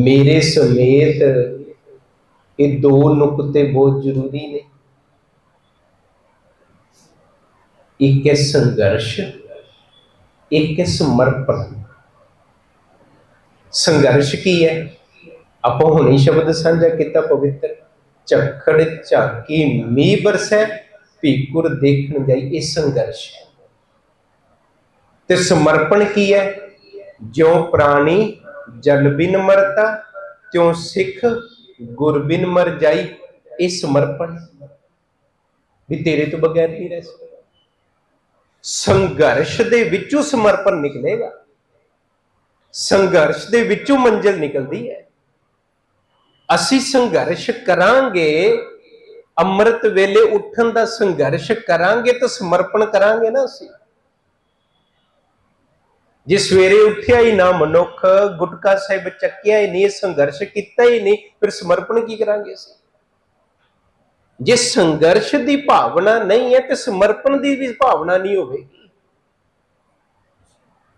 ਮੇਰੇ ਸਮੇਤ ਇਹ ਦੋ ਨੁਕਤੇ ਬਹੁਤ ਜ਼ਰੂਰੀ ਨੇ। ਇੱਕ ਹੈ ਸੰਘਰਸ਼, ਇੱਕ ਹੈ ਸਮਰਪਣ। ਸੰਘਰਸ਼ ਕੀ ਹੈ? ਆਪਾਂ ਹੁਣੇ ਸ਼ਬਦ ਸਾਂਝਾ ਕੀਤਾ ਪਵਿੱਤਰ। ਝੱਖੜ, ਝਾਕੀ, ਮੀਂਹ ਬਰਸੈ ਭੀਕੁਰ ਦੇਖਣ ਜਾਈ, ਇਹ ਸੰਘਰਸ਼ ਹੈ। ਤੇ ਸਮਰਪਣ ਕੀ ਹੈ? ਜਿਉ ਪ੍ਰਾਣੀ ਜਲ ਬਿਨ ਮਰਤਾ, ਤਿਉ ਸਿੱਖ ਗੁਰ ਬਿਨ ਮਰ ਜਾਈ, ਇਹ ਸਮਰਪਣ। ਵੀ ਤੇਰੇ ਤੋਂ ਬਗੈਰ ਨਹੀਂ ਰਹਿ ਸਕਦਾ? ਸੰਘਰਸ਼ ਦੇ ਵਿੱਚੋਂ ਸਮਰਪਣ ਨਿਕਲੇਗਾ। ਸੰਘਰਸ਼ ਦੇ ਵਿੱਚੋਂ ਮੰਜ਼ਿਲ ਨਿਕਲਦੀ ਹੈ। ਅਸੀਂ ਸੰਘਰਸ਼ ਕਰਾਂਗੇ, ਅੰਮ੍ਰਿਤ ਵੇਲੇ ਉੱਠਣ ਦਾ ਸੰਘਰਸ਼ ਕਰਾਂਗੇ ਤਾਂ ਸਮਰਪਣ ਕਰਾਂਗੇ ਨਾ ਅਸੀਂ। ਜੇ ਸਵੇਰੇ ਉੱਠਿਆ ਹੀ ਨਾ ਮਨੁੱਖ, ਗੁਟਕਾ ਸਾਹਿਬ ਚੱਕਿਆ ਹੀ ਨਹੀਂ, ਸੰਘਰਸ਼ ਕੀਤਾ ਹੀ ਨਹੀਂ, ਫਿਰ ਸਮਰਪਣ ਕੀ ਕਰਾਂਗੇ ਅਸੀਂ? ਜੇ ਸੰਘਰਸ਼ ਦੀ ਭਾਵਨਾ ਨਹੀਂ ਹੈ ਤੇ ਸਮਰਪਣ ਦੀ ਵੀ ਭਾਵਨਾ ਨਹੀਂ ਹੋਵੇਗੀ।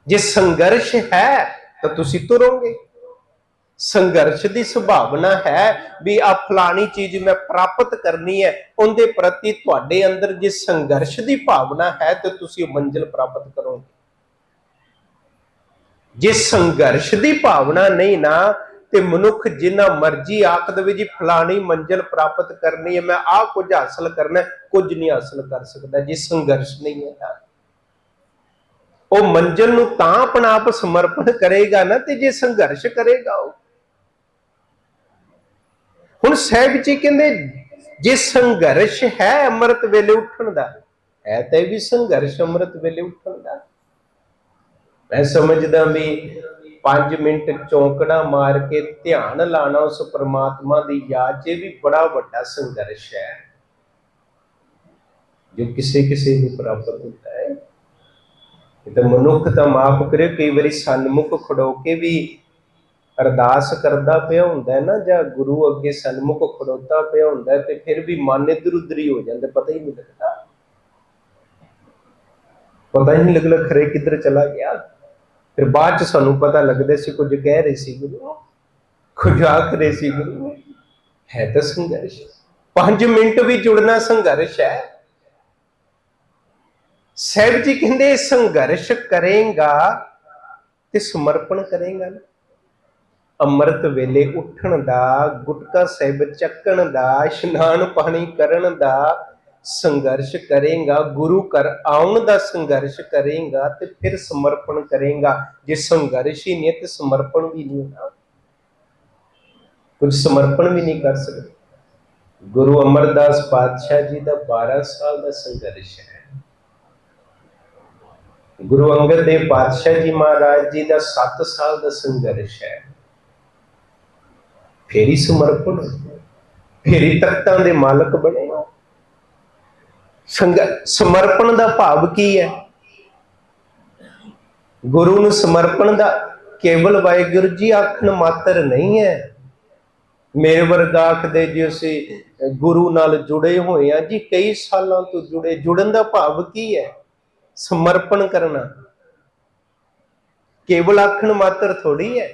ਜੇ ਸੰਘਰਸ਼ ਹੈ ਤਾਂ ਤੁਸੀਂ ਤੁਰੋਗੇ। ਸੰਘਰਸ਼ ਦੀ ਸੁਭਾਵਨਾ ਹੈ ਵੀ ਆ ਫਲਾਣੀ ਚੀਜ਼ ਮੈਂ ਪ੍ਰਾਪਤ ਕਰਨੀ ਹੈ, ਉਹਦੇ ਪ੍ਰਤੀ ਤੁਹਾਡੇ ਅੰਦਰ ਜੇ ਸੰਘਰਸ਼ ਦੀ ਭਾਵਨਾ ਹੈ ਤੇ ਤੁਸੀਂ ਉਹ ਮੰਜ਼ਿਲ ਪ੍ਰਾਪਤ ਕਰੋਗੇ। ਜੇ ਸੰਘਰਸ਼ ਦੀ ਭਾਵਨਾ ਨਹੀਂ ਨਾ ਤੇ ਮਨੁੱਖ ਜਿੰਨਾ ਮਰਜ਼ੀ ਆਖ ਦੇਵੇ ਜੀ ਫਲਾਣੀ ਮੰਜ਼ਿਲ ਪ੍ਰਾਪਤ ਕਰਨੀ ਹੈ ਮੈਂ ਆਹ ਕੁਝ ਹਾਸਲ ਕਰਨਾ ਹੈ, ਕੁਝ ਨਹੀਂ ਹਾਸਲ ਕਰ ਸਕਦਾ ਜੇ ਸੰਘਰਸ਼ ਨਹੀਂ ਹੈ ਨਾ ਉਹ ਮੰਜ਼ਿਲ ਨੂੰ ਤਾਂ ਆਪਣਾ ਆਪ ਸਮਰਪਣ ਕਰੇਗਾ ਨਾ ਤੇ ਜੇ ਸੰਘਰਸ਼ ਕਰੇਗਾ ਉਹ। ਹੁਣ ਸਾਹਿਬ ਜੀ ਕਹਿੰਦੇ ਜੇ ਸੰਘਰਸ਼ ਹੈ ਅੰਮ੍ਰਿਤ ਵੇਲੇ ਉੱਠਣ ਦਾ ਹੈ ਤਾਂ ਇਹ ਵੀ ਸੰਘਰਸ਼ ਅੰਮ੍ਰਿਤ ਵੇਲੇ ਉੱਠਣ ਦਾ। ਮੈਂ ਸਮਝਦਾ ਵੀ 5 ਮਿੰਟ ਚੌਂਕੜਾ ਮਾਰ ਕੇ ਧਿਆਨ ਲਾਣਾ ਉਸ ਪਰਮਾਤਮਾ ਦੀ ਯਾਦ 'ਚ ਵੀ ਬੜਾ ਵੱਡਾ ਸੰਘਰਸ਼ ਹੈ। ਜੋ ਕਿਸੇ ਕਿਸੇ ਨੂੰ ਪ੍ਰਾਪਤ ਹੁੰਦਾ ਹੈ। ਇਹ ਤਾਂ ਮਨੁੱਖ ਤਾਂ ਮਾਫ ਕਰੇ ਕਈ ਵਾਰੀ ਸਨਮੁਖ ਖੜੋ ਕੇ ਵੀ ਅਰਦਾਸ ਕਰਦਾ ਪਿਆ ਹੁੰਦਾ ਨਾ, ਜਾਂ ਗੁਰੂ ਅੱਗੇ ਸਨਮੁਖ ਖੜੋਤਾ ਪਿਆ ਹੁੰਦਾ ਤੇ ਫਿਰ ਵੀ ਮਨ ਇਧਰ ਉਧਰ ਹੀ ਹੋ ਜਾਂਦਾ, ਪਤਾ ਹੀ ਨਹੀਂ ਲੱਗਦਾ। ਪਤਾ ਹੀ ਨਹੀਂ ਲੱਗਦਾ ਖਰੇ ਕਿੱਧਰ ਚਲਾ ਗਿਆ। ਫਿਰ ਬਾਅਦ ਚ ਸਾਨੂੰ ਪਤਾ ਲੱਗਦਾ ਸੀ ਕੁਝ ਕਹਿ ਰਹੇ ਸੀ ਗੁਰੂ। ਕੁਝ ਆਖ ਰਹੇ ਸੀ ਗੁਰੂ। ਹੈ ਤਾਂ ਸੰਘਰਸ਼। 5 ਮਿੰਟ ਵੀ ਜੁੜਨਾ ਸੰਘਰਸ਼ ਹੈ। ਸਾਹਿਬ ਜੀ ਕਹਿੰਦੇ, ਸੰਘਰਸ਼ ਕਰੇਗਾ ਤੇ ਸਮਰਪਣ ਕਰੇਗਾ ਨਾ। ਅੰਮ੍ਰਿਤ ਵੇਲੇ ਉੱਠਣ ਦਾ, ਗੁਟਕਾ ਸਾਹਿਬ ਚੱਕਣ ਦਾ, ਇਸ਼ਨਾਨ ਪਾਣੀ ਕਰਨ ਦਾ ਸੰਘਰਸ਼ ਕਰੇਗਾ, ਗੁਰੂ ਘਰ ਆਉਣ ਦਾ ਸੰਘਰਸ਼ ਕਰੇਗਾ ਤੇ ਫਿਰ ਸਮਰਪਣ ਕਰੇਗਾ। ਜੇ ਸੰਘਰਸ਼ ਹੀ ਨਹੀਂ ਹੈ ਤੇ ਸਮਰਪਣ ਵੀ ਨਹੀਂ ਹੋਣਾ। ਕੁਝ ਸਮਰਪਣ ਵੀ ਨਹੀਂ ਕਰ ਸਕਦੇ। ਗੁਰੂ ਅਮਰਦਾਸ ਪਾਤਸ਼ਾਹ ਜੀ ਦਾ 12 ਸਾਲ ਦਾ ਸੰਘਰਸ਼ ਹੈ। ਗੁਰੂ ਅੰਗਦ ਦੇਵ ਪਾਤਸ਼ਾਹ ਜੀ ਮਹਾਰਾਜ ਜੀ ਦਾ 7 ਸਾਲ ਦਾ ਸੰਘਰਸ਼ ਹੈ। ਫੇਰੀ ਸਮਰਪਣ ਫੇਰੀ ਤਖਤਾਂ ਦੇ ਮਾਲਕ ਬਣੇ ਹੋ। ਸਮਰਪਣ ਦਾ ਭਾਵ ਕੀ ਹੈ? ਗੁਰੂ ਨੂੰ ਸਮਰਪਣ ਦਾ ਕੇਵਲ ਵਾਹਿਗੁਰੂ ਜੀ ਆਖਣ ਮਾਤਰ ਨਹੀਂ ਹੈ। ਮੇਰੇ ਵਰਗਾ ਆਖਦੇ ਜੀ ਅਸੀਂ ਗੁਰੂ ਨਾਲ ਜੁੜੇ ਹੋਏ ਆ ਜੀ, ਕਈ ਸਾਲਾਂ ਤੋਂ ਜੁੜੇ, ਜੁੜਨ ਦਾ ਭਾਵ ਕੀ ਹੈ? ਸਮਰਪਣ ਕਰਨਾ। ਕੇਵਲ ਆਖਣ ਮਾਤਰ ਥੋੜੀ ਹੈ।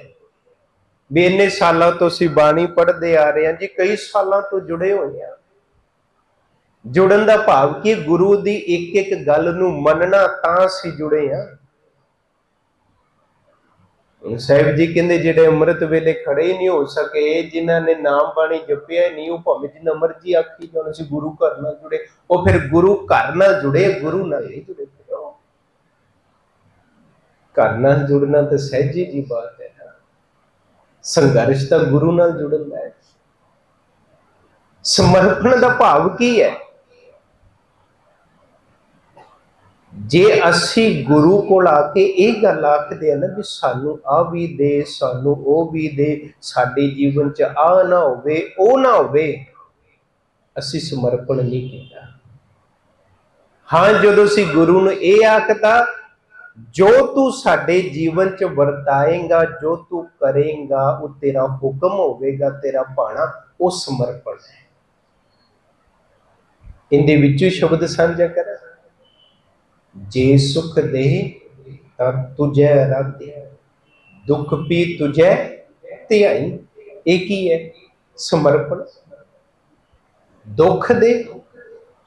ਵੀ ਇੰਨੇ ਸਾਲਾਂ ਤੋਂ ਅਸੀਂ ਬਾਣੀ ਪੜ੍ਹਦੇ ਆ ਰਹੇ ਹਾਂ ਜੀ, ਕਈ ਸਾਲਾਂ ਤੋਂ ਜੁੜੇ ਹੋਏ ਆ ਜੁੜਨ ਦਾ ਭਾਵ ਕੀ ਗੁਰੂ ਦੀ ਇੱਕ ਇੱਕ ਗੱਲ ਨੂੰ ਮੰਨਣਾ ਤਾਂ ਅਸੀਂ ਜੁੜੇ ਆ ਸਾਹਿਬ ਜੀ ਕਹਿੰਦੇ, ਜਿਹੜੇ ਅੰਮ੍ਰਿਤ ਵੇਲੇ ਖੜੇ ਹੀ ਨਹੀਂ ਹੋ ਸਕੇ, ਜਿਨ੍ਹਾਂ ਨੇ ਨਾਮ ਬਾਣੀ ਜਪਿਆ ਹੀ ਨਹੀਂ, ਉਹ ਭਾਵੇਂ ਜਿੰਨਾ ਮਰਜ਼ੀ ਆਖੀ ਜਾਣ, ਅਸੀਂ ਗੁਰੂ ਘਰ ਨਾਲ ਜੁੜੇ। ਉਹ ਫਿਰ ਗੁਰੂ ਘਰ ਨਾਲ ਜੁੜੇ, ਗੁਰੂ ਨਾਲ ਨਹੀਂ ਜੁੜੇ ਫਿਰ ਘਰ ਨਾਲ ਜੁੜਨਾ ਤਾਂ ਸਹਿਜੀ ਜੀ ਬਾਤ ਹੈ ਸੰਘਰਸ਼ ਤਾਂ ਗੁਰੂ ਨਾਲ ਜੁੜਨ ਦਾ ਹੈ। ਸਮਰਪਣ ਦਾ ਭਾਵ ਕੀ ਹੈ? ਜੇ ਅਸੀਂ ਗੁਰੂ ਕੋਲ ਆ ਕੇ ਇਹ ਗੱਲ ਆਖਦੇ ਆ ਨਾ ਵੀ ਸਾਨੂੰ ਆ ਵੀ ਦੇ, ਸਾਨੂੰ ਉਹ ਵੀ ਦੇ, ਸਾਡੇ ਜੀਵਨ ਚ ਆ ਨਾ ਹੋਵੇ, ਉਹ ਨਾ ਹੋਵੇ, ਅਸੀਂ ਸਮਰਪਣ ਨਹੀਂ ਕੀਤਾ। ਹਾਂ, ਜਦੋਂ ਅਸੀਂ ਗੁਰੂ ਨੂੰ ਇਹ ਆਖਤਾ, ਜੋ ਤੂੰ ਸਾਡੇ ਜੀਵਨ ਚ ਵਰਤਾਏਗਾ, ਜੋ ਤੂੰ ਕਰੇਗਾ, ਉਹ ਤੇਰਾ ਹੁਕਮ ਹੋਵੇਗਾ, ਤੇਰਾ ਭਾਣਾ, ਉਹ ਸਮਰਪਣ ਹੈ। ਇਹਦੇ ਵਿੱਚੋਂ ਸ਼ਬਦ ਸਾਂਝਾ ਕਰਾਂ। ਜੇ ਸੁਖ ਦੇ ਤਾਂ ਤੁਝੇ ਰਾਧੇ। ਦੁਖ ਪੀ ਤੁਝੇ ਧਿਆਈ। ਇਹ ਕੀ ਹੈ? ਸਮਰਪਣ। ਦੁੱਖ ਦੇ,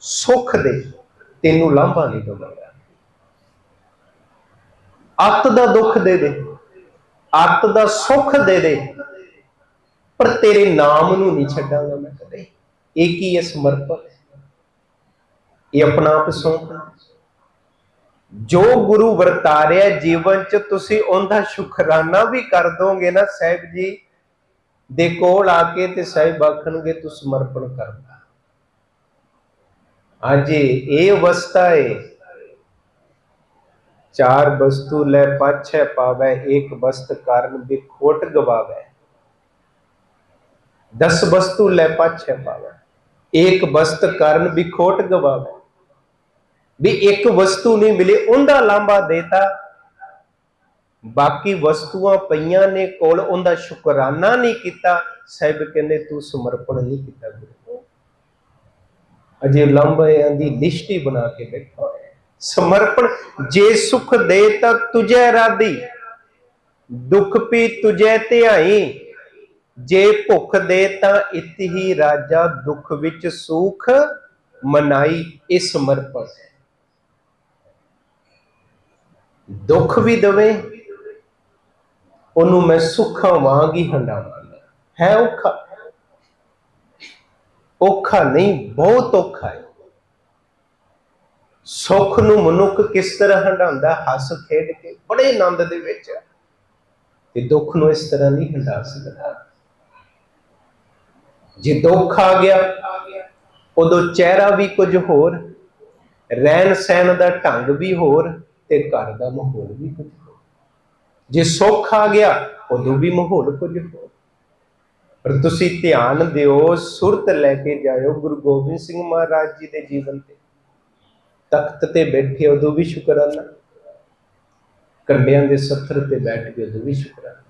ਸੁੱਖ ਦੇ ਤੈਨੂੰ ਲਾਂਭਾ ਨਹੀਂ ਦਵਾਂਗਾ ਅੱਤ ਦਾ ਦੁੱਖ ਦੇ ਦੇ, ਅੱਤ ਦਾ ਸੁੱਖ ਦੇ ਦੇ, ਪਰ ਤੇਰੇ ਨਾਮ ਨੂੰ ਨਹੀਂ ਛੱਡਾਂਗਾ ਮੈਂ ਕਦੇ। ਇਹ ਕੀ ਹੈ? ਸਮਰਪਣ। ਇਹ ਆਪਣਾ ਆਪ ਸੌਂਪਣਾ। ਜੋ ਗੁਰੂ ਵਰਤਾਰਿਆ ਜੀਵਨ ਚ, ਤੁਸੀਂ ਉਹਦਾ ਸ਼ੁਕਰਾਨਾ ਵੀ ਕਰ ਦੋਗੇ ਨਾ ਸਾਹਿਬ ਜੀ। ਦੇ ਕੋਲ ਆ ਕੇ ਤੇ ਸਾਹਿਬ ਆਖਣਗੇ, ਤੂੰ ਸਮਰਪਣ ਕਰਦਾ। ਹਾਂਜੀ, ਇਹ ਅਵਸਥਾ ਏ। ਚਾਰ ਵਸਤੂ ਲੈ ਪਾਛੈ ਪਾਵੈ, ਇੱਕ ਵਸਤ ਕਾਰਨ ਬਿਖੋਟ ਗਵਾਵੈ। ਦਸ ਵਸਤੂ ਲੈ ਪਾਛੈ ਪਾਵੈ, ਇੱਕ ਵਸਤ ਕਾਰਨ ਬਿਖੋਟ ਗਵਾਵੈ। ਵੀ ਇੱਕ ਵਸਤੂ ਨਹੀਂ ਮਿਲੀ, ਉਹਦਾ ਲਾਂਭਾ ਦੇਤਾ। ਬਾਕੀ ਵਸਤੂਆਂ ਪਈਆਂ ਨੇ ਕੋਲ, ਉਹਦਾ ਸ਼ੁਕਰਾਨਾ ਨਹੀਂ ਕੀਤਾ। ਸਾਹਿਬ ਕਹਿੰਦੇ, ਤੂੰ ਸਮਰਪਣ ਨਹੀਂ ਕੀਤਾ ਗੁਰੂ। ਅਜੇ ਲੰਬਿਆਂ ਦੀ ਲਿਸਟ ਹੀ ਬਣਾ ਕੇ ਬੈਠਾ ਹੈ। ਸਮਰਪਣ, ਜੇ ਸੁਖ ਦੇ ਤਾਂ ਤੁਝੈ ਰਾਦੀ ਦੁੱਖ ਪੀ ਤੁਝੈ ਧਿਆਈ। ਜੇ ਭੁੱਖ ਦੇ ਤਾਂ ਇਤ ਹੀ ਰਾਜਾ। ਦੁੱਖ ਵਿੱਚ ਸੁਖ ਮਨਾਈ, ਇਹ ਸਮਰਪਣ ਹੈ। ਦੁੱਖ ਵੀ ਦਵੇ, ਉਹਨੂੰ ਮੈਂ ਸੁੱਖਾਂ ਵਾਂਗ ਹੀ ਹੰਡਾਵਾਂਗਾ। ਹੈ ਔਖਾ? ਔਖਾ ਨਹੀਂ, ਬਹੁਤ ਔਖਾ ਹੈ। ਸੁੱਖ ਨੂੰ ਮਨੁੱਖ ਕਿਸ ਤਰ੍ਹਾਂ ਹੰਡਾਉਂਦਾ, ਹੱਸ ਖੇਡ ਕੇ, ਬੜੇ ਆਨੰਦ ਦੇ ਵਿੱਚ ਤੇ ਦੁੱਖ ਨੂੰ ਇਸ ਤਰ੍ਹਾਂ ਨਹੀਂ ਹੰਡਾ ਸਕਦਾ। ਜੇ ਦੁੱਖ ਆ ਗਿਆ, ਉਦੋਂ ਚਿਹਰਾ ਵੀ ਕੁਝ ਹੋਰ ਰਹਿਣ ਸਹਿਣ ਦਾ ਢੰਗ ਵੀ ਹੋਰ ਤੇ ਘਰ ਦਾ ਮਾਹੌਲ ਵੀ ਕੁਝ ਹੋ ਜੇ ਸੁੱਖ ਆ ਗਿਆ, ਉਦੋਂ ਵੀ ਮਾਹੌਲ ਕੁਝ ਹੋਰ। ਪਰ ਤੁਸੀਂ ਧਿਆਨ ਦਿਓ, ਸੁਰਤ ਲੈ ਕੇ ਜਾਇਓ ਗੁਰੂ ਗੋਬਿੰਦ ਸਿੰਘ ਮਹਾਰਾਜ ਜੀ ਦੇ ਜੀਵਨ ਤੇ। ਤਖਤ ਤੇ ਬੈਠੇ ਉਦੋਂ ਵੀ ਸ਼ੁਕਰਾਨਾ। ਕੰਡਿਆਂ ਦੇ ਸੱਥਰ ਤੇ ਬੈਠ ਕੇ ਉਦੋਂ ਵੀ ਸ਼ੁਕਰਾਨਾ।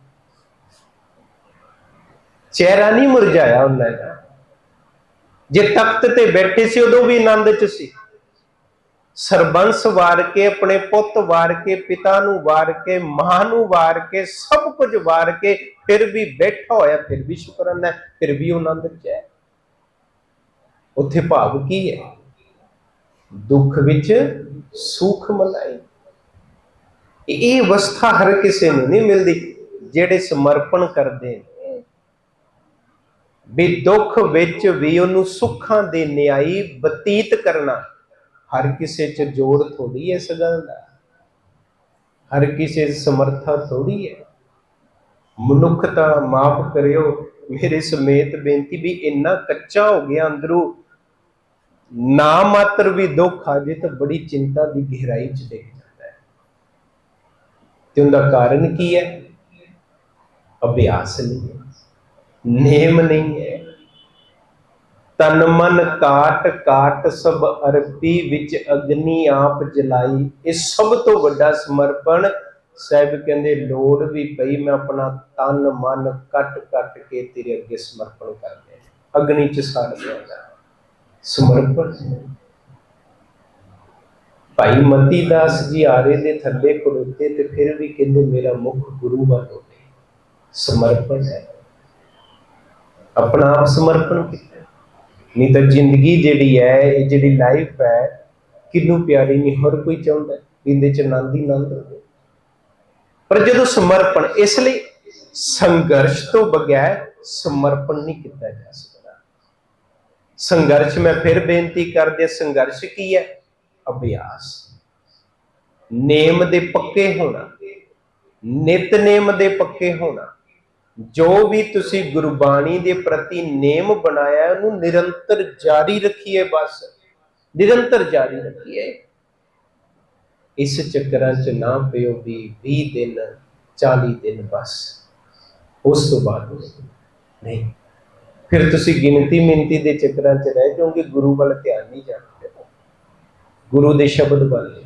ਚਿਹਰਾ ਨਹੀਂ ਮੁਰਝਾਇਆ ਉਹਨਾਂ ਦਾ। ਜੇ ਤਖਤ ਤੇ ਬੈਠੇ ਸੀ, ਉਦੋਂ ਵੀ ਆਨੰਦ ਚ ਸੀ। ਸਰਬੰਸ ਵਾਰ ਕੇ ਆਪਣੇ ਪੁੱਤ ਵਾਰ ਕੇ ਪਿਤਾ ਨੂੰ ਵਾਰ ਕੇ ਮਾਂ ਨੂੰ ਵਾਰ ਕੇ ਸਭ ਕੁਝ ਵਾਰ ਕੇ ਫਿਰ ਵੀ ਬੈਠਾ ਹੋਇਆ ਫਿਰ ਵੀ ਸ਼ੁਕਰਾਨਾ ਹੈ, ਫਿਰ ਵੀ ਉਹ ਆਨੰਦ ਚ ਹੈ। ਉੱਥੇ ਭਾਵ ਕੀ ਹੈ? ਦੁੱਖ ਵਿੱਚ ਸੁਖ ਮਲਾਈ। ਇਹ ਅਵਸਥਾ ਹਰ ਕਿਸੇ ਨੂੰ ਨਹੀਂ ਮਿਲਦੀ ਜਿਹੜੇ ਸਮਰਪਣ ਕਰਦੇ ਨੇ। ਵੀ ਦੁੱਖ ਵਿੱਚ ਵੀ ਉਹਨੂੰ ਸੁੱਖਾਂ ਦੇ ਨਿਆਈ ਬਤੀਤ ਕਰਨਾ। ਹਰ ਕਿਸੇ ਚ ਜ਼ੋਰ ਥੋੜੀ ਹੈ ਇਸ ਗੱਲ ਦਾ। ਹਰ ਕਿਸੇ ਚ ਸਮਰਥਾ ਥੋੜੀ ਹੈ। ਮਨੁੱਖ ਤਾਂ ਮਾਫ ਕਰਿਓ, ਮੇਰੇ ਸਮੇਤ ਬੇਨਤੀ ਵੀ ਇੰਨਾ ਕੱਚਾ ਹੋ ਗਿਆ ਅੰਦਰੋਂ। ਨਾ ਮਾਤਰ ਵੀ ਦੁੱਖ ਆ, ਜੇ ਤਾਂ ਬੜੀ ਚਿੰਤਾ ਦੀ ਗਹਿਰਾਈ ਚ ਦੇਖ ਜਾਂਦਾ ਹੈ। ਤੇ ਉਹਦਾ ਕਾਰਨ ਕੀ ਹੈ? ਅਭਿਆਸ ਨਹੀਂ ਹੈ। ਨੇਮ ਨਹੀਂ ਹੈ। ਤਨ ਮਨ ਕਾਟ ਕਾਟ ਸਭ ਅਰਪੀ ਵਿੱਚ ਅਗਨੀ ਆਪ ਜਲਾਈ। ਇਹ ਸਭ ਤੋਂ ਵੱਡਾ ਸਮਰਪਣ। ਸਾਹਿਬ ਕਹਿੰਦੇ, ਲੋੜ ਵੀ ਪਈ, ਮੈਂ ਆਪਣਾ ਤਨ ਮਨ ਕੱਟ ਕੱਟ ਕੇ ਤੇਰੇ ਅੱਗੇ ਸਮਰਪਣ ਕਰ ਦਿਆਂ ਅਗਨੀ ਚ ਸਾੜ ਦਿਆਂਗਾ ਸਮਰਪਣ? ਭਾਈ ਮਤੀ ਦਾਸ ਜੀ ਆਰੇ ਦੇ ਥੱਲੇ ਖੜੋਤੇ ਤੇ ਫਿਰ ਵੀ ਕਹਿੰਦੇ, ਮੇਰਾ ਮੁੱਖ ਗੁਰੂ ਵੱਲ ਹੋਵੇ ਸਮਰਪਣ ਹੈ। ਆਪਣਾ ਆਪ ਸਮਰਪਣ ਕੀਤਾ। ਨਹੀਂ ਤਾਂ ਜ਼ਿੰਦਗੀ ਜਿਹੜੀ ਹੈ, ਇਹ ਜਿਹੜੀ ਲਾਈਫ ਹੈ, ਕਿੰਨੂੰ ਪਿਆਰੀ ਨਹੀਂ, ਹਰ ਕੋਈ ਚਾਹੁੰਦਾ ਇਹਦੇ ਚ ਆਨੰਦ ਹੀ ਆਨੰਦ ਹੋਵੇ। ਪਰ ਜਦੋਂ ਸਮਰਪਣ, ਇਸ ਲਈ ਸੰਘਰਸ਼ ਤੋਂ ਬਗੈਰ ਸਮਰਪਣ ਨਹੀਂ ਕੀਤਾ ਜਾ ਸਕਦਾ। ਸੰਘਰਸ਼, ਮੈਂ ਫਿਰ ਬੇਨਤੀ ਕਰਦੇ ਸੰਘਰਸ਼ ਕੀ ਹੈ? ਅਭਿਆਸ। ਨੇਮ ਦੇ ਪੱਕੇ ਹੋਣਾ। ਨਿਤਨੇਮ ਦੇ ਪੱਕੇ ਹੋਣਾ। ਜੋ ਵੀ ਤੁਸੀਂ ਗੁਰਬਾਣੀ ਦੇ ਪ੍ਰਤੀ ਨੇਮ ਬਣਾਇਆ, ਉਹਨੂੰ ਨਿਰੰਤਰ ਜਾਰੀ ਰੱਖੀਏ ਬਸ। ਨਿਰੰਤਰ ਜਾਰੀ ਰੱਖੀਏ। ਇਸ ਚੱਕਰਾਂ 'ਚ ਨਾ ਪਿਓ ਵੀ 20 ਦਿਨ 40 ਦਿਨ ਬਸ। ਉਸ ਤੋਂ ਬਾਅਦ ਨਹੀਂ। ਫਿਰ ਤੁਸੀਂ ਗਿਣਤੀ ਮਿੰਤੀ ਦੇ ਚੱਕਰਾਂ 'ਚ ਰਹਿ ਜਾਓਗੇ, ਗੁਰੂ ਵੱਲ ਧਿਆਨ ਨਹੀਂ ਜਾਣਾ। ਗੁਰੂ ਦੇ ਸ਼ਬਦ ਵੱਲ।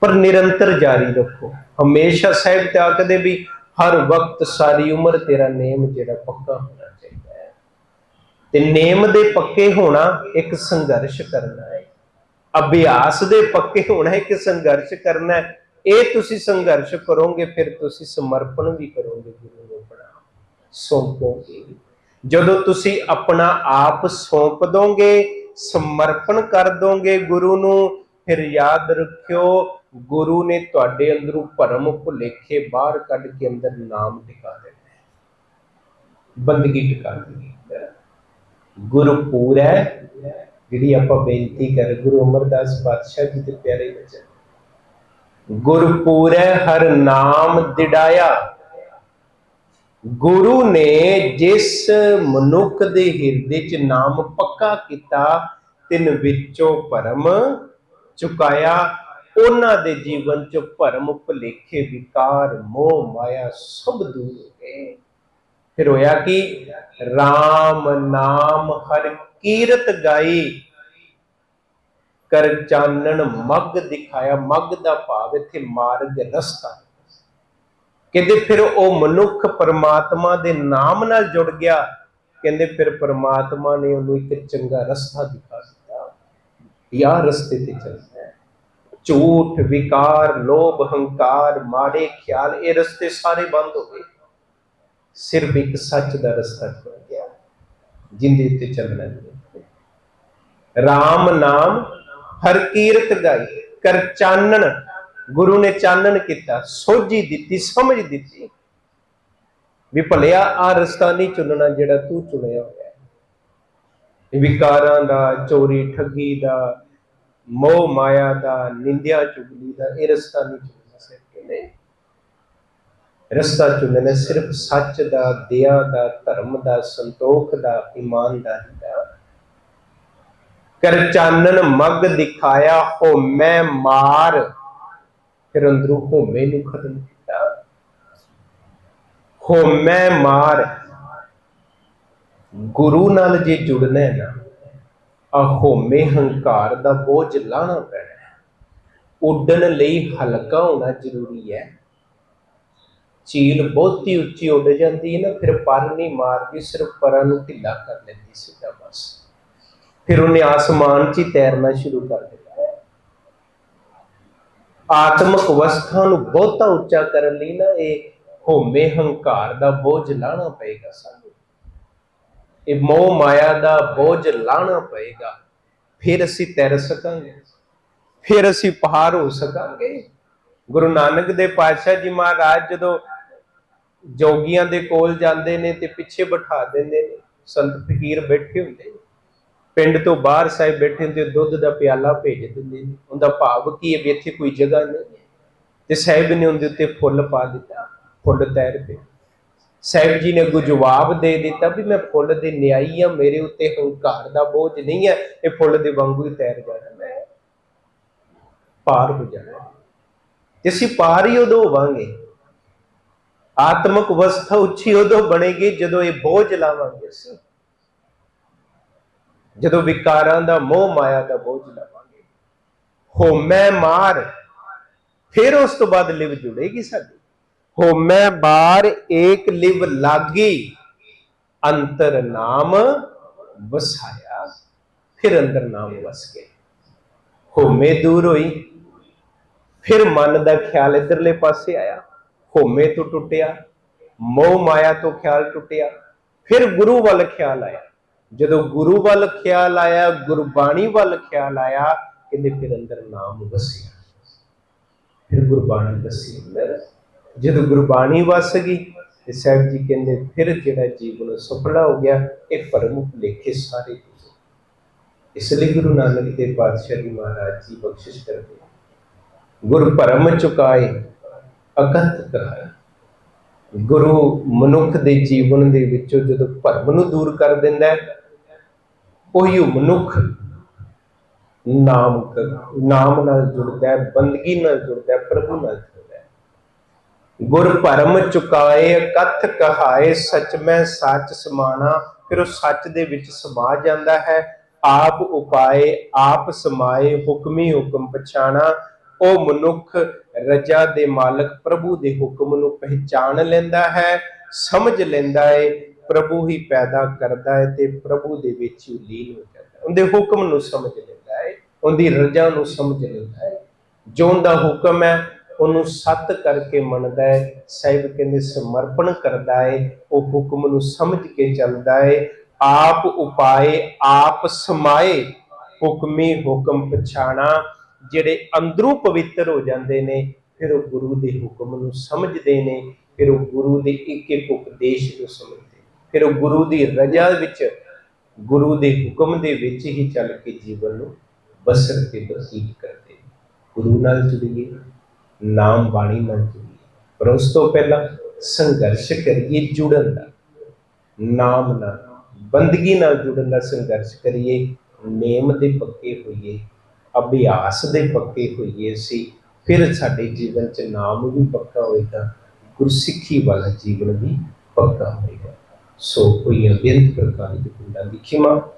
ਪਰ ਨਿਰੰਤਰ ਜਾਰੀ ਰੱਖੋ। ਹਮੇਸ਼ਾ ਸਾਹਿਬ ਤੇ ਆਖਦੇ ਵੀ ਹਰ ਵਕਤ ਸਾਰੀ ਉਮਰ ਤੇਰਾ ਨੇਮ ਜਿਹੜਾ ਪੱਕਾ ਹੋਣਾ ਚਾਹੀਦਾ ਹੈ। ਤੇ ਨੇਮ ਦੇ ਪੱਕੇ ਹੋਣਾ ਇੱਕ ਸੰਘਰਸ਼ ਕਰਨਾ ਹੈ। ਅਭਿਆਸ ਦੇ ਪੱਕੇ ਹੋਣਾ ਇੱਕ ਸੰਘਰਸ਼ ਕਰਨਾ ਹੈ। ਇਹ ਤੁਸੀਂ ਸੰਘਰਸ਼ ਕਰੋਗੇ, ਫਿਰ ਤੁਸੀਂ ਸਮਰਪਣ ਵੀ ਕਰੋਗੇ, ਗੁਰੂ ਨੂੰ ਬਣਾ ਸੌਂਪੋਗੇ। ਜਦੋਂ ਤੁਸੀਂ ਆਪਣਾ ਆਪ ਸੌਂਪ ਦੋਗੇ, ਸਮਰਪਣ ਕਰ ਦੋਗੇ ਗੁਰੂ ਨੂੰ, ਫਿਰ ਯਾਦ ਰੱਖਿਓ ਗੁਰੂ ਨੇ ਤੁਹਾਡੇ ਅੰਦਰੋਂ ਭਰਮ ਭੁਲੇਖੇ ਬਾਹਰ ਕੱਢ ਕੇ ਅੰਦਰ ਨਾਮ ਟਿਕਾ ਦੇਣਾ ਹੈ। ਬੰਦਗੀ ਟਿਕਾ ਦੇਣੀ ਹੈ। ਗੁਰਪੂਰ ਹੈ, ਜਿਹੜੀ ਆਪਾਂ ਬੇਨਤੀ ਕਰ ਗੁਰੂ ਅਮਰਦਾਸ ਪਾਤਸ਼ਾਹ ਜੀ ਦੇ ਪਿਆਰੇ ਬਚਨ ਗੁਰਪੂਰ ਹੈ, ਹਰ ਨਾਮ ਦਿੜਾਇਆ ਗੁਰੂ ਨੇ ਜਿਸ ਮਨੁੱਖ ਦੇ ਹਿਰਦੇ 'ਚ ਨਾਮ ਪੱਕਾ ਕੀਤਾ, ਤਿੰਨ ਵਿੱਚੋਂ ਭਰਮ ਚੁਕਾਇਆ ਉਹਨਾਂ ਦੇ ਜੀਵਨ 'ਚ ਭਰਮ, ਭੁਲੇਖੇ, ਵਿਕਾਰ, ਮੋਹ, ਮਾਇਆ ਸਭ ਦੂਰ ਹੋ ਗਏ ਫਿਰ ਹੋਇਆ ਕਿ? RAM ਨਾਮ ਹਰ ਕੀਰਤ ਗਾਈ। ਕਰ ਚਾਨਣ ਮੱਗ ਦਿਖਾਇਆ। ਮੱਗ ਦਾ ਭਾਵ ਇੱਥੇ ਮਾਰਗ ਰਸਤਾ। ਕਹਿੰਦੇ ਫਿਰ ਉਹ ਮਨੁੱਖ ਪਰਮਾਤਮਾ ਦੇ ਨਾਮ ਨਾਲ ਜੁੜ ਗਿਆ। ਕਹਿੰਦੇ ਫਿਰ ਪਰਮਾਤਮਾ ਨੇ ਉਹਨੂੰ ਇੱਕ ਚੰਗਾ ਰਸਤਾ ਦਿਖਾ ਦਿੱਤਾ। ਯਾ ਰਸਤੇ ਤੇ ਚੱਲ ਝੂਠ, ਵਿਕਾਰ, ਲੋਭ, ਹੰਕਾਰ, ਮਾੜੇ ਖਿਆਲ, ਇਹ ਰਸਤੇ ਸਾਰੇ ਬੰਦ ਹੋ ਗਏ। ਸਿਰਫ ਇੱਕ ਸੱਚ ਦਾ ਰਸਤਾ ਖੁੱਲ ਗਿਆ, ਜਿੰਦੇ ਉੱਤੇ ਚੱਲਣਾ ਹੈ। RAM ਨਾਮ ਹਰ ਕੀਰਤ ਗਾਈ, ਕਰ ਚਾਨਣ, ਗੁਰੂ ਨੇ ਚਾਨਣ ਕੀਤਾ, ਸੋਝੀ ਦਿੱਤੀ, ਸਮਝ ਦਿੱਤੀ। ਵੀ ਭਲਿਆ ਆ ਰਸਤਾ ਨਹੀਂ ਚੁਣਨਾ ਜਿਹੜਾ ਤੂੰ ਚੁਣਿਆ ਹੋਇਆ ਵਿਕਾਰਾਂ ਦਾ, ਚੋਰੀ, ਠੱਗੀ ਦਾ ਮੋਹ ਮਾਇਆ ਦਾ, ਨਿੰਦਿਆ ਚੁਗਲੀ ਦਾ, ਇਹ ਰਸਤਾ ਨਹੀਂ ਚੁਣਨਾ ਸਿਰ ਕਹਿੰਦੇ ਰਸਤਾ ਚੁਣਨਾ ਸਿਰਫ ਸੱਚ ਦਾ ਦਿਆ ਦਾ, ਧਰਮ ਦਾ, ਸੰਤੋਖ ਦਾ, ਇਮਾਨਦਾਰੀ ਦਾ। ਕਰ ਚਾਨਣ ਮੱਗ ਦਿਖਾਇਆ, ਹੋ ਮੈਂ ਮਾਰ। ਫਿਰ ਅੰਦਰੋਂ ਹੋਮੇ ਨੂੰ ਖਤਮ ਕੀਤਾ। ਹੋਮੇ ਮਾਰ। ਗੁਰੂ ਨਾਲ ਜੇ ਜੁੜਨਾ ਹੈ ਨਾ ਆ ਹੰਕਾਰ ਦਾ ਬੋਝ ਲਾਣਾ ਪੈਣਾ ਉੱਡਣ ਲਈ ਹਲਕਾ ਹੋਣਾ ਜ਼ਰੂਰੀ ਹੈ। ਚੀਲ ਬਹੁਤੀ ਉੱਚੀ ਉੱਡ ਜਾਂਦੀ ਹੈ ਨਾ, ਫਿਰ ਪਰ ਨਹੀਂ ਮਾਰਦੀ ਸਿਰਫ ਪਰਾਂ ਨੂੰ ਢਿੱਲਾ ਕਰ ਲੈਂਦੀ ਸਿੱਧਾ ਬਸ। ਫਿਰ ਉਹਨੇ ਆਸਮਾਨ 'ਚ ਹੀ ਤੈਰਨਾ ਸ਼ੁਰੂ ਕਰ ਦਿੱਤਾ ਹੈ। ਆਤਮਿਕ ਅਵਸਥਾ ਨੂੰ ਬਹੁਤਾ ਉੱਚਾ ਕਰਨ ਲਈ ਨਾ ਇਹ ਹੋਮੇ ਹੰਕਾਰ ਦਾ ਬੋਝ ਲਾਣਾ ਪਏਗਾ ਸਾਨੂੰ। ਇਹ ਮੋਹ ਮਾਇਆ ਦਾ ਬੋਝ ਲਾਣਾ ਪਏਗਾ। ਫਿਰ ਅਸੀਂ ਤੈਰ ਸਕਾਂਗੇ। ਫਿਰ ਅਸੀਂ ਪਹਾੜ ਹੋ ਸਕਾਂਗੇ। ਗੁਰੂ ਨਾਨਕ ਦੇ ਪਾਤਸ਼ਾਹ ਜੀ ਮਹਾਰਾਜ ਜਦੋਂ ਜੋਗੀਆਂ ਦੇ ਕੋਲ ਜਾਂਦੇ ਨੇ ਤੇ ਪਿੱਛੇ ਬਿਠਾ ਦਿੰਦੇ ਨੇ, ਸੰਤ ਫਕੀਰ ਬੈਠੇ ਹੁੰਦੇ ਨੇ। ਪਿੰਡ ਤੋਂ ਬਾਹਰ ਸਾਹਿਬ ਬੈਠੇ ਹੁੰਦੇ, ਦੁੱਧ ਦਾ ਪਿਆਲਾ ਭੇਜ ਦਿੰਦੇ ਨੇ। ਉਹਦਾ ਭਾਵ ਕੀ ਹੈ ਵੀ ਇੱਥੇ ਕੋਈ ਜਗ੍ਹਾ ਨਹੀਂ ਤੇ ਸਾਹਿਬ ਨੇ ਉਹਦੇ ਉੱਤੇ ਫੁੱਲ ਪਾ ਦਿੱਤਾ, ਫੁੱਲ ਤੈਰ ਪਏ। ਸਾਹਿਬ ਜੀ ਨੇ ਅੱਗੋਂ ਜਵਾਬ ਦੇ ਦਿੱਤਾ ਵੀ ਮੈਂ ਫੁੱਲ ਦੇ ਨਿਆਈ ਆ ਮੇਰੇ ਉੱਤੇ ਹੰਕਾਰ ਦਾ ਬੋਝ ਨਹੀਂ ਹੈ, ਇਹ ਫੁੱਲ ਦੇ ਵਾਂਗੂ ਹੀ ਤੈਰ ਜਾਣਾ ਮੈਂ। ਪਾਰ ਹੋ ਜਾਣਾ। ਤੇ ਅਸੀਂ ਪਾਰ ਹੀ ਉਦੋਂ ਹੋਵਾਂਗੇ, ਆਤਮਿਕ ਅਵਸਥਾ ਉੱਚੀ ਉਦੋਂ ਬਣੇਗੀ ਜਦੋਂ ਇਹ ਬੋਝ ਲਾਵਾਂਗੇ ਅਸੀਂ। ਜਦੋਂ ਵਿਕਾਰਾਂ ਦਾ ਮੋਹ, ਮਾਇਆ ਦਾ ਬੋਝ ਲਾਵਾਂਗੇ। ਹੋ ਮੈਂ ਮਾਰ, ਫਿਰ ਉਸ ਤੋਂ ਬਾਅਦ ਲਿਵ ਜੁੜੇਗੀ ਸਾਡੀ। ਹੋਮੈ ਬਾਰ ਏਕ ਲਿਵ ਲਾਗੀ, ਅੰਤਰ ਨਾਮ ਵਸਾਇਆ। ਫਿਰ ਅੰਦਰ ਨਾਮ ਵਸ ਗਿਆ ਹੋਮੇ ਦੂਰ ਹੋਈ, ਫਿਰ ਮਨ ਦਾ ਖਿਆਲ ਇਧਰਲੇ ਪਾਸੇ ਆਇਆ। ਹੋਮੇ ਤੋਂ ਟੁੱਟਿਆ, ਮੋਹ ਮਾਇਆ ਤੋਂ ਖਿਆਲ ਟੁੱਟਿਆ। ਫਿਰ ਗੁਰੂ ਵੱਲ ਖਿਆਲ ਆਇਆ। ਜਦੋਂ ਗੁਰੂ ਵੱਲ ਖਿਆਲ ਆਇਆ, ਗੁਰਬਾਣੀ ਵੱਲ ਖਿਆਲ ਆਇਆ, ਕਹਿੰਦੇ ਫਿਰ ਅੰਦਰ ਨਾਮ ਵਸਿਆ। ਫਿਰ ਗੁਰਬਾਣੀ ਵਸੀ ਅੰਦਰ ਜਦੋਂ ਗੁਰਬਾਣੀ ਵਸ ਗਈ, ਤੇ ਸਾਹਿਬ ਜੀ ਕਹਿੰਦੇ, ਫਿਰ ਜਿਹੜਾ ਜੀਵਨ ਸੁਪਨਾ ਹੋ ਗਿਆ, ਇਹ ਪਰਮ ਲੇਖੇ ਸਾਰੇ ਦੂਰ। ਇਸ ਲਈ ਗੁਰੂ ਨਾਨਕ ਦੇਵ ਪਾਤਸ਼ਾਹ ਜੀ ਮਹਾਰਾਜ ਜੀ ਬਖਸ਼ਿਸ਼ ਕਰਦੇ ਗੁਰ ਭਰਮ ਚੁਕਾਏ ਅਕੰਤ ਕਰਾਇਆ। ਗੁਰੂ ਮਨੁੱਖ ਦੇ ਜੀਵਨ ਦੇ ਵਿੱਚੋਂ ਜਦੋਂ ਭਰਮ ਨੂੰ ਦੂਰ ਕਰ ਦਿੰਦਾ ਹੈ, ਉਹੀ ਮਨੁੱਖ ਨਾਮ ਨਾਮ ਨਾਲ ਜੁੜਦਾ ਹੈ, ਬੰਦਗੀ ਨਾਲ ਜੁੜਦਾ ਹੈ, ਪ੍ਰਭੂ ਨਾਲ ਜੁੜਦਾ ਗੁਰ ਭਰਮ ਚੁਕਾਏ, ਕਥ ਕਹਾਏ, ਸਚ ਮੈਂ ਸੱਚ ਸਮਾਣਾ। ਫਿਰ ਉਹ ਸੱਚ ਦੇ ਵਿੱਚ ਸਮਾ ਜਾਂਦਾ ਹੈ। ਆਪ ਉਪਾਏ, ਆਪ ਸਮਾਏ, ਹੁਕਮੀ ਹੁਕਮ ਪਛਾਣਾ। ਉਹ ਮਨੁੱਖ ਰਜਾ ਦੇ ਮਾਲਕ ਪ੍ਰਭੂ ਦੇ ਹੁਕਮ ਨੂੰ ਪਹਿਚਾਨ ਲੈਂਦਾ ਹੈ, ਸਮਝ ਲੈਂਦਾ ਹੈ ਪ੍ਰਭੂ ਹੀ ਪੈਦਾ ਕਰਦਾ ਹੈ ਤੇ ਪ੍ਰਭੂ ਦੇ ਵਿੱਚ ਹੀ ਲੀਨ ਹੋ ਜਾਂਦਾ ਹੈ ਉਹਦੇ ਹੁਕਮ ਨੂੰ ਸਮਝ ਲੈਂਦਾ ਹੈ ਉਹਦੀ ਰਜਾ ਨੂੰ ਸਮਝ ਲੈਂਦਾ ਹੈ ਜੋ ਉਹਦਾ ਹੁਕਮ ਹੈ ਉਹਨੂੰ ਸਤ ਕਰਕੇ ਮੰਨਦਾ ਹੈ। ਸਾਹਿਬ ਕਹਿੰਦੇ, ਸਮਰਪਣ ਕਰਦਾ ਹੈ ਉਹ ਹੁਕਮ ਨੂੰ ਸਮਝ ਕੇ ਚੱਲਦਾ ਹੈ ਆਪ ਉਪਾਏ, ਆਪ ਸਮਾਏ, ਹੁਕਮੀ ਹੁਕਮ ਪਛਾਣਾ। ਜਿਹੜੇ ਅੰਦਰੋਂ ਪਵਿੱਤਰ ਹੋ ਜਾਂਦੇ ਨੇ, ਫਿਰ ਉਹ ਗੁਰੂ ਦੇ ਹੁਕਮ ਨੂੰ ਸਮਝਦੇ ਨੇ, ਫਿਰ ਉਹ ਗੁਰੂ ਦੇ ਇੱਕ ਇੱਕ ਉਪਦੇਸ਼ ਨੂੰ ਸਮਝਦੇ ਫਿਰ ਉਹ ਗੁਰੂ ਦੀ ਰਜਾ ਵਿੱਚ, ਗੁਰੂ ਦੇ ਹੁਕਮ ਦੇ ਵਿੱਚ ਹੀ ਚੱਲ ਕੇ ਜੀਵਨ ਨੂੰ ਬਸਰ ਤੇ ਬਤੀਤ ਕਰਦੇ ਨੇ। ਗੁਰੂ ਨਾਲ ਜੁੜੀਏ। ਨਾਮ ਬਾਣੀ ਨਾਲ ਪਰ ਉਸ ਤੋਂ ਪਹਿਲਾਂ ਸੰਘਰਸ਼ ਕਰੀਏ, ਜੁੜਨ ਦਾ। ਨਾਮ ਨਾਲ, ਬੰਦਗੀ ਨਾਲ ਜੁੜਨ ਦਾ ਸੰਘਰਸ਼ ਕਰੀਏ। ਨੇਮ ਦੇ ਪੱਕੇ ਹੋਈਏ, ਅਭਿਆਸ ਦੇ ਪੱਕੇ ਹੋਈਏ ਸੀ ਫਿਰ ਸਾਡੇ ਜੀਵਨ 'ਚ ਨਾਮ ਵੀ ਪੱਕਾ ਹੋਏਗਾ, ਗੁਰਸਿੱਖੀ ਵਾਲਾ ਜੀਵਨ ਵੀ ਪੱਕਾ ਹੋਏਗਾ। ਸੋ ਕੋਈ ਅਬਿੰਦ ਪ੍ਰਕਾਰ ਦੀ ਪਿੰਡਾਂ ਦੀ ਖਿਮਾ।